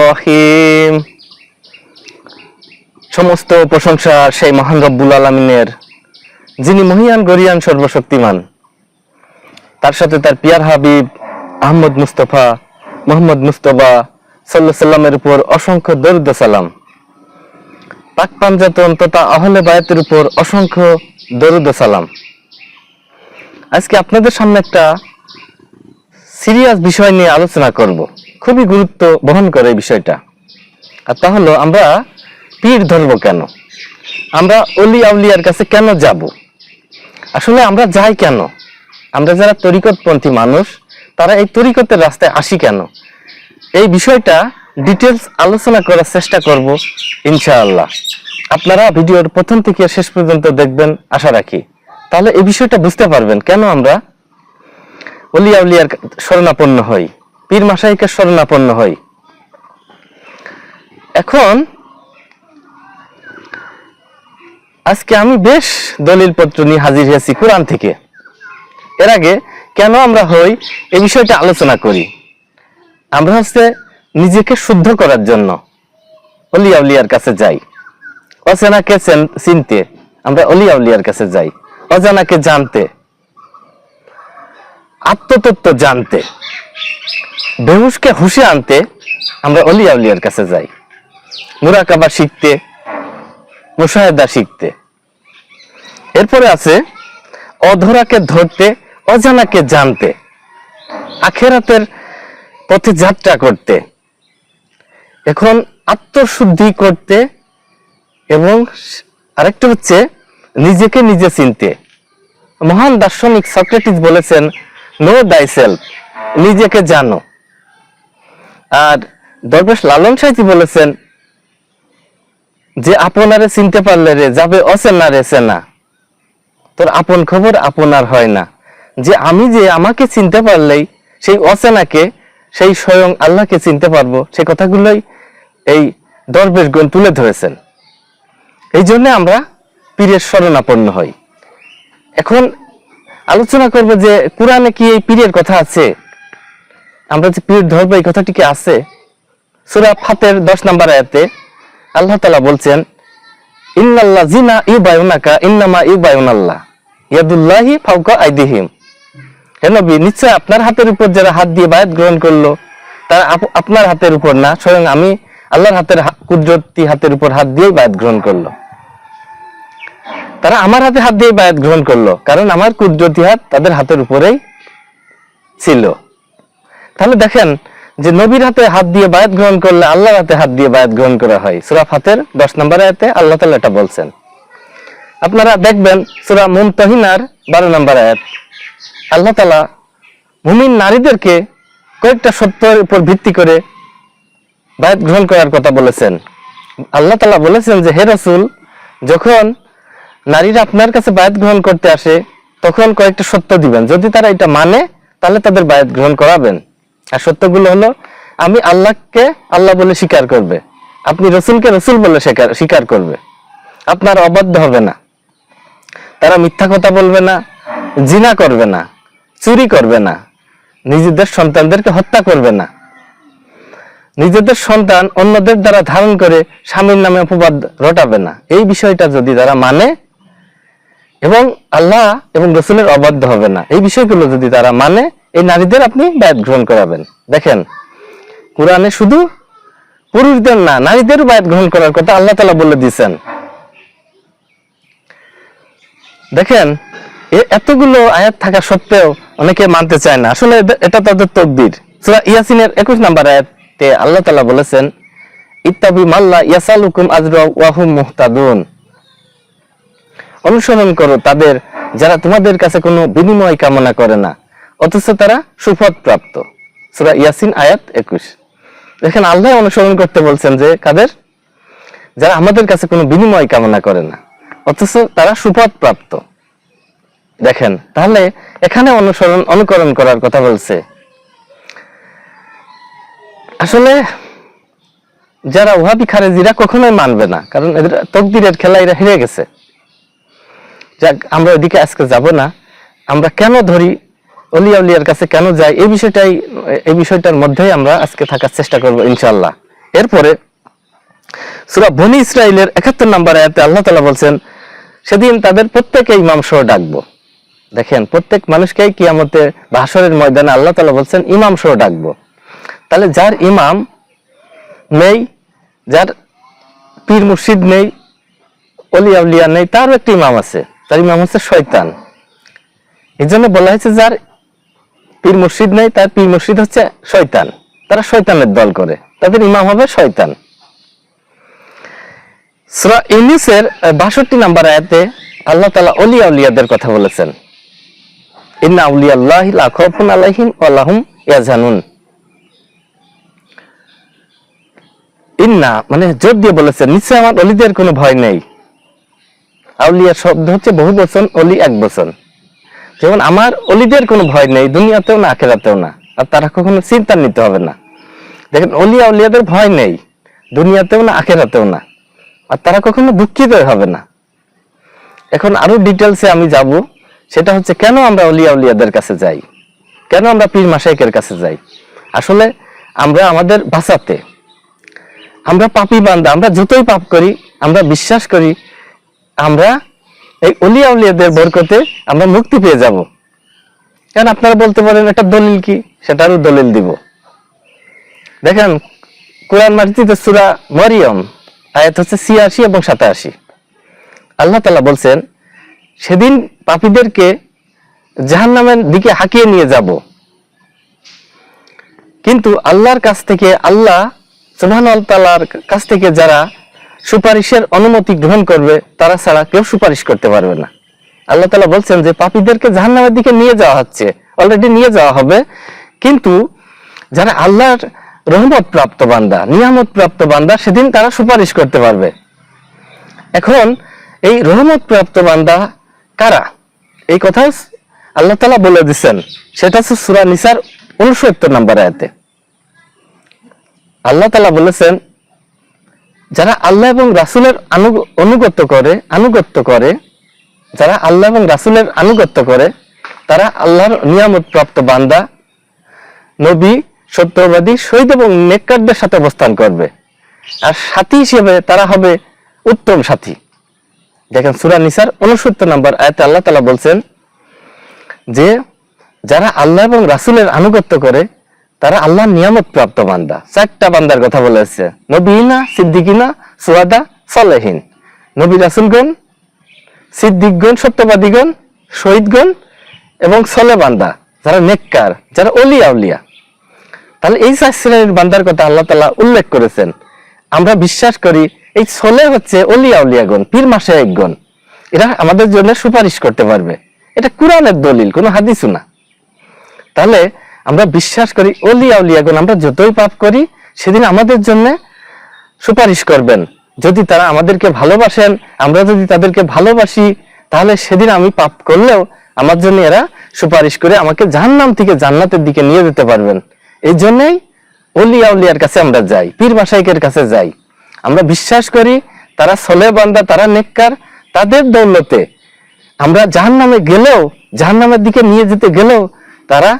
রহিম। সমস্ত প্রশংসা সেই মহান রব্বুল আলামিনের, যিনি মহিয়ান, গরিয়ান, সর্বশক্তিমান। তার সাথে তার পিয়ার হাবিব আহমদ মুস্তফা, মোহাম্মদ মুস্তফা সাল্লাহ সাল্লামের উপর অসংখ্য দরুদ সালাম। পাক পাঞ্জাতন তথা আহলে বায়াতের উপর অসংখ্য দরুদ সালাম। আজকে আপনাদের সামনে একটা সিরিয়াস বিষয় নিয়ে আলোচনা করব। খুবই গুরুত্ব বহন করে এই বিষয়টা। আর তা হলো, আমরা পীর ধরবো কেন? আমরা অলি আউলিয়ার কাছে কেন যাব? আসলে আমরা যাই কেন? আমরা যারা তরিকতপন্থী মানুষ, তারা এই তরিকতের রাস্তায় আসি কেন? এই বিষয়টা ডিটেলস আলোচনা করার চেষ্টা করব, ইনশাআল্লাহ। আপনারা ভিডিওর প্রথম থেকে শেষ পর্যন্ত দেখবেন, আশা রাখি। তাহলে এই বিষয়টা বুঝতে পারবেন, কেন আমরা অলিয়া উলিয়ার শরণাপন্ন হই, পীর মাসাইকের শরণাপন্ন হই। এখন, আজকে আমি বেশ দলিল পত্র নিয়ে হাজির হয়েছি কোরআন থেকে। এর আগে কেন আমরা হই এই বিষয়টা আলোচনা করি। আমরা হচ্ছে নিজেকে শুদ্ধ করার জন্য। অলিয়া উলিয়ার কাছে যাই। অচেনাকে চিনতে, আমরা অলিয়া উলিয়ার কাছে যাই। অজানাকে জানতে, আত্মতত্ত্ব জানতে, বেহুশকে হুশে আনতে, আমরা অলিয়া উলিয়ার কাছে যাই। মুরাকাবা শিখতে, মুশাহেদা শিখতে। এরপরে আছে, অধরাকে ধরতে, অজানাকে জানতে। আখেরাতের পথে যাত্রা করতে। এখন আত্মশুদ্ধি করতে এবং আরেকটা হচ্ছে নিজেকে নিজে চিনতে। মহান দার্শনিক সক্রেটিস বলেছেন নো দাই সেলফ নিজেকে জানো। আর দরবেশ লালন সাহিজি বলেছেন, যে আপনারে চিনতে পারলে রে যাবে অচেনা রে চেনা। তোর আপন খবর আপনার হয় না। যে আমি যে আমাকে চিনতে পারলেই সেই অচেনাকে সেই স্বয়ং আল্লাহকে চিনতে পারব। সে কথাগুলোই এই দরবেশ দরবেশগণ তুলে ধরেছেন। এই জন্য আমরা পীরের শরণাপন্ন হই। এখন আলোচনা করব যে কোরআনে কি এই পীরের কথা আছে? আমরা যে পীর ধরবো এই কথাটি কি আছে? সুরা ফাতের দশ নম্বর আয়াতে আল্লাহ তালা বলছেন ইন্নাল্লাহ জিনা ইউবায়ুনাকা ইন্নামা ইউবায়ুনাল্লাহ, ইয়াদুল্লাহি ফাউকা আইদিহিম। হে নবী, নিশ্চয় আপনার হাতের উপর যারা হাত দিয়ে বায়াত গ্রহণ করল, তারা আপনার হাতের উপর না, স্বয়ং আমি আল্লাহর হাতের কুদরতি হাতের উপর হাত দিয়েই বায়াত গ্রহণ করল। তারা আমার হাতে হাত দিয়ে বায়াত গ্রহণ করল, কারণ আমার কুদরতি হাত তাদের হাতের উপরেই ছিল। তাহলে দেখেন যে নবীর হাতে হাত দিয়ে বায়াত গ্রহণ করলে আল্লাহর হাতে হাত দিয়ে বায়াত গ্রহণ করা হয়। সুরা ফাতের দশ নম্বর আয়াতে আল্লাহ তালা এটা বলছেন। আপনারা দেখবেন সুরা মুমতাহিনার বারো নম্বর আয়াত। আল্লাহ তালা মুমিন নারীদেরকে কয়েকটা সত্যের উপর ভিত্তি করে বায়াত গ্রহণ করার কথা বলেছেন। আল্লাহ তালা বলেছেন যে, হে রসুল, যখন নারীরা আপনার কাছে বায়াত গ্রহণ করতে আসে, তখন কয়েকটা সত্য দিবেন। যদি তারা এটা মানে তাহলে তাদের বায়াত গ্রহণ করাবেন। আর সত্যগুলো হলো, আমি আল্লাহকে আল্লাহ বলে স্বীকার করবে। আপনি রসুলকে রসুল বলে স্বীকার করবে। আপনার অবাধ্য হবে না। তারা মিথ্যা কথা বলবে না, জিনা করবে না। চুরি করবে না। নিজেদের সন্তানদেরকে হত্যা করবে না। নিজেদের সন্তান অন্যদের দ্বারা ধারণ করে স্বামীর নামে অপবাদ রটাবে না। এই বিষয়টা যদি তারা মানে এবং আল্লাহ এবং রসুলের অবাধ্য হবে না, এই বিষয়গুলো যদি তারা মানে এই নারীদের আপনি ব্যয় গ্রহণ করাবেন। দেখেন, কোরআনে শুধু পুরুষদের না নারীদের বায়াত গ্রহণ করার কথা আল্লাহ তালা বলে দিয়েছেন। দেখেন এতগুলো আয়াত থাকা সত্ত্বেও অনেকে মানতে চায় না। আসলে এটা তাদের তকদির। সূরা ইয়াসিনের একুশ নাম্বার আয়াতে আল্লাহ তালা বলেছেন, ইত্তাবি মাল্লা ইয়াসালুকুম আজরা ওয়াহুম মুহতাদুন। অনুসরণ করো তাদের, যারা তোমাদের কাছে কোনো বিনিময় কামনা করে না, অথচ তারা সুপথ প্রাপ্ত সূরা ইয়াসিন আয়াত একুশ। দেখেন, আল্লাহ অনুসরণ করতে বলছেন যে কাদের? যারা আমাদের কাছে কোনো বিনিময় কামনা করে না, অথচ তারা সুপথ প্রাপ্ত দেখেন, তাহলে এখানে অনুসরণ অনুকরণ করার কথা বলছে। আসলে যারা ওহাবি খারেজিরা কখনোই মানবে না, কারণ এদের তকদিরের খেলা এরা হেরে গেছে। যাক, আমরা ওইদিকে আজকে যাব না। আমরা কেন ধরি অলিয়া উলিয়ার কাছে কেন যাই এই বিষয়টাই এই বিষয়টার মধ্যেই আমরা আজকে থাকার চেষ্টা করব ইনশাআল্লাহ। এরপরে সুরা বনি ইসরায়েলের একাত্তর নম্বর আয়াতে আল্লাহ তালা বলছেন, সেদিন তাদের প্রত্যেকে ইমাম সহ ডাকবো। দেখেন, প্রত্যেক মানুষকেই কিয়ামতে ভাষরের ময়দানে আল্লাহ তালা বলছেন, ইমাম সহ ডাকবো। তাহলে যার ইমাম নেই, যার পীর মুর্শিদ নেই অলিয়া উলিয়া নেই, তারও একটি ইমাম আছে। তার ইমাম হচ্ছে শয়তান। এই জন্য বলা হয়েছে, যার পীর মুর্শিদ নেই, তার পীর মুর্শিদ হচ্ছে শয়তান। তারা শয়তানের দল করে। তাদের ইমাম হবে শয়তান। সুরা ইউনিসের বাষট্টি নাম্বার আয়াতে আল্লাহ তালা অলিয়া উলিয়াদের কথা বলেছেন। মানে জোর দিয়ে বলেছেন নিশ্চয় আমার অলিদের কোনো ভয় নেই। আউলিয়া শব্দ হচ্ছে বহু বচন অলি এক বচন যেমন আমার অলিদের কোনো ভয় নেই, দুনিয়াতেও না, আখেরাতেও না। আর তারা কখনো চিন্তা নিতে হবে না। দেখেন অলিয়া উলিয়াদের ভয় নেই, দুনিয়াতেও না, আখেরাতেও না। আর তারা কখনো দুঃখিত হবে না। এখন আরও ডিটেলসে আমি যাব। সেটা হচ্ছে কেন আমরা অলিয়া উলিয়াদের কাছে যাই? কেন আমরা পীর মাসাইকের কাছে যাই? আসলে আমরা আমাদের ভাষাতে আমরা পাপি বান্দা, আমরা যতই পাপ করি, আমরা বিশ্বাস করি, আমরা এই অলিয়া উলিয়াদের বরকতে আমরা মুক্তি পেয়ে যাব। কারণ আপনারা বলতে পারেন এটা দলিল কি? সেটারও দলিল দিব। দেখেন, কোরআন মাজিদে সূরা মরিয়ম, আয়াত হচ্ছে ছিয়াশি এবং সাতাশি। আল্লাহ তালা বলছেন সেদিন পাপীদেরকে জাহান্নামের দিকে হাঁকিয়ে নিয়ে যাব। কিন্তু আল্লাহর কাছ থেকে, আল্লাহ সুবহান কাছ থেকে যারা সুপারিশের অনুমতি গ্রহণ করবে, তারা ছাড়া কেউ সুপারিশ করতে পারবে না। আল্লাহ তালা বলছেন যে, পাপীদেরকে জাহান্নামের দিকে নিয়ে যাওয়া হচ্ছে অলরেডি নিয়ে যাওয়া হবে। কিন্তু যারা আল্লাহর রহমত প্রাপ্ত বান্দা নিয়ামত প্রাপ্ত বান্দা, সেদিন তারা সুপারিশ করতে পারবে। এখন এই রহমত প্রাপ্ত বান্দা কারা? এই কথা আল্লাহ তালা বলে দিচ্ছেন সেটা হচ্ছে সুরা নিসার উনসত্তর নম্বর আয়াতে। আল্লাহ তালা বলেছেন, যারা আল্লাহ এবং রাসুলের অনুগত্য করে, আনুগত্য করে, যারা আল্লাহ এবং রাসুলের আনুগত্য করে, তারা আল্লাহর নিয়ামত প্রাপ্ত বান্দা, নবী, সত্যবাদী, শহীদ এবং নেককারদের সাথে অবস্থান করবে। আর সাথী হিসেবে তারা হবে উত্তম সাথী। দেখেন সুরা নিসার উনসত্তর নম্বর আয়াতে আল্লাহ তালা বলছেন যে, যারা আল্লাহ এবং রাসুলের আনুগত্য করে, তারা আল্লাহর নিয়ামত প্রাপ্ত বান্দা। চারটা বান্দার কথা বলেছে নবীনা, সিদ্দিকিনা সুয়াদা সলেহীন। নবী রাসুলগণ, সিদ্দিকগণ, সত্যবাদীগণ, শহীদগণ এবং সলে বান্দা, যারা নেককার, যারা অলিয়া উলিয়া। তাহলে এই চার শ্রেণির বান্দার কথা আল্লাহ তালা উল্লেখ করেছেন। আমরা বিশ্বাস করি এই সলে হচ্ছে অলিয়া উলিয়াগণ পীর মাসে একগণ এরা আমাদের জন্য সুপারিশ করতে পারবে। এটা কোরআনের দলিল, কোনো হাদিসও না। তাহলে আমরা বিশ্বাস করি, অলিয়া উলিয়াগণ আমরা যতই পাপ করি, সেদিন আমাদের জন্য সুপারিশ করবেন। যদি তারা আমাদেরকে ভালোবাসেন, আমরা যদি তাদেরকে ভালোবাসি, তাহলে সেদিন আমি পাপ করলেও আমার জন্য এরা সুপারিশ করে আমাকে জাহান্নাম থেকে জান্নাতের দিকে নিয়ে যেতে পারবেন। এই জন্যই অলিয়া উলিয়ার কাছে আমরা যাই, পীর মাসাইকের কাছে যাই। আমরা বিশ্বাস করি তারা সলে বান্দা, তারা নেককার, তাদের দৌলতে। আমরা জাহান্নামে গেলেও, জাহান্নামের দিকে নিয়ে যেতে গেলেও তারা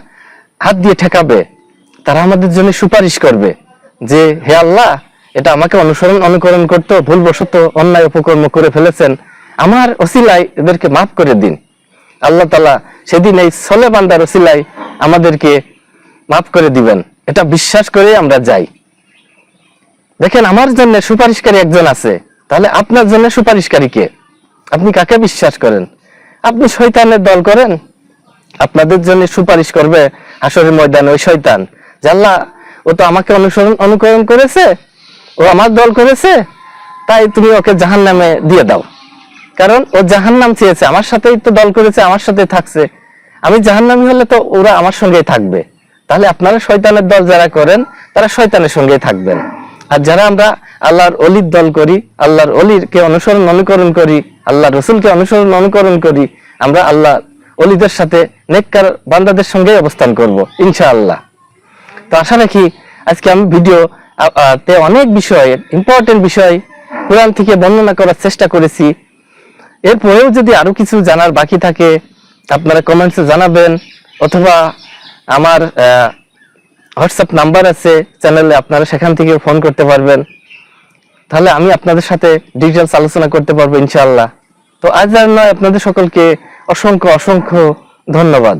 হাত দিয়ে ঠেকাবে। তারা আমাদের জন্য সুপারিশ করবে যে, হে আল্লাহ, এটা আমাকে অনুসরণ, অনুকরণ করতো ভুলবশত অন্যায় উপকর্ম করে ফেলেছেন। আমার ওসিলায় এদেরকে মাফ করে দিন। আল্লাহ তালা সেদিন এই সলে বান্দার ওসিলায় আমাদেরকে মাফ করে দিবেন। এটা বিশ্বাস করে আমরা যাই। দেখেন, আমার জন্য সুপারিশকারী একজন আছে। তাহলে আপনার জন্য সুপারিশকারী কে? আপনি কাকে বিশ্বাস করেন? আপনি শয়তানের দল করেন? আপনাদের জন্য সুপারিশ করবে আসরের ময়দানে ওই যে আল্লাহ, ও তো আমাকে অনুসরণ, অনুকরণ করেছে, ও আমার দল করেছে, তাই তুমি ওকে জাহান নামে দিয়ে দাও। কারণ ও জাহান নাম চেয়েছে, আমার সাথেই তো দল করেছে, আমার সাথে থাকছে। আমি জাহান্নামী হলে তো ওরা আমার সঙ্গেই থাকবে। তাহলে আপনারা শয়তানের দল যারা করেন, তারা শয়তানের সঙ্গেই থাকবেন। আর যারা আমরা আল্লাহর অলির দল করি, আল্লাহর অলিরকে অনুসরণ, অনুকরণ করি আল্লাহ রসুলকে অনুসরণ, অনুকরণ করি, আমরা আল্লাহ অলিদের সাথে নেককার বান্দাদের সঙ্গেই অবস্থান করব, ইনশাআল্লাহ। তো আশা রাখি আজকে আমি ভিডিও তে অনেক বিষয় ইম্পর্টেন্ট বিষয় কোরআন থেকে বর্ণনা করার চেষ্টা করেছি। এরপরেও যদি আরও কিছু জানার বাকি থাকে, আপনারা কমেন্টসে জানাবেন, অথবা আমার হোয়াটসঅ্যাপ নাম্বার আছে, চ্যানেলে আপনারা সেখান থেকে ফোন করতে পারবেন। তাহলে আমি আপনাদের সাথে ডিটেলস আলোচনা করতে পারব ইনশাল্লাহ তো আজ আর নয়, আপনাদের সকলকে অসংখ্য অসংখ্য ধন্যবাদ।